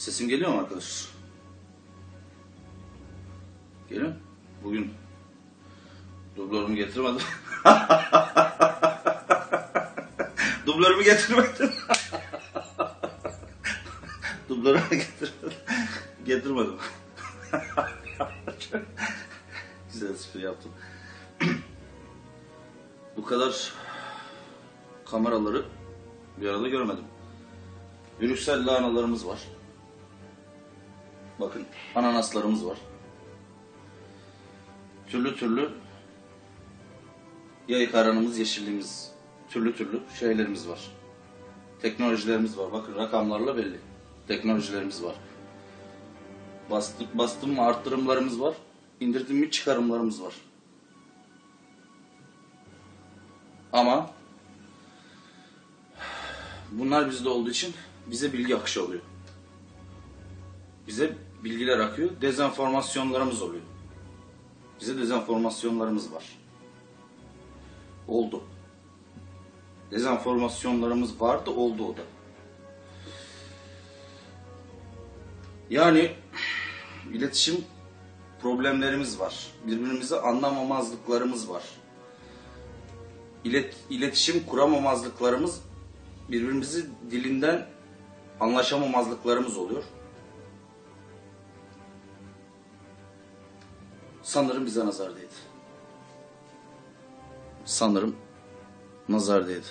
Sesim geliyor mu arkadaşlar? Geliyor? Bugün dublörümü getirmedim. dublörümü getirmedim. dublörümü getirmedim. Getirmedim. Güzel espri yaptım. Bu kadar kameraları bir arada görmedim. Brüksel lahanalarımız var. Bakın ananaslarımız var. Türlü türlü yay karanımız, yeşilliğimiz, türlü türlü şeylerimiz var. Teknolojilerimiz var. Bakın rakamlarla belli. Teknolojilerimiz var. Bastım, bastım mı arttırımlarımız var. İndirdim mi çıkarımlarımız var. Ama bunlar bizde olduğu için bize bilgi akışı oluyor. Bize bilgiler akıyor. Dezenformasyonlarımız oluyor. Bize dezenformasyonlarımız var. Oldu. Dezenformasyonlarımız vardı, oldu o da. Yani iletişim problemlerimiz var. Birbirimizi anlamamazlıklarımız var. İlet, iletişim kuramamazlıklarımız, birbirimizi dilinden anlaşamamazlıklarımız oluyor. Sanırım bize nazar değdi. Sanırım nazar değdi.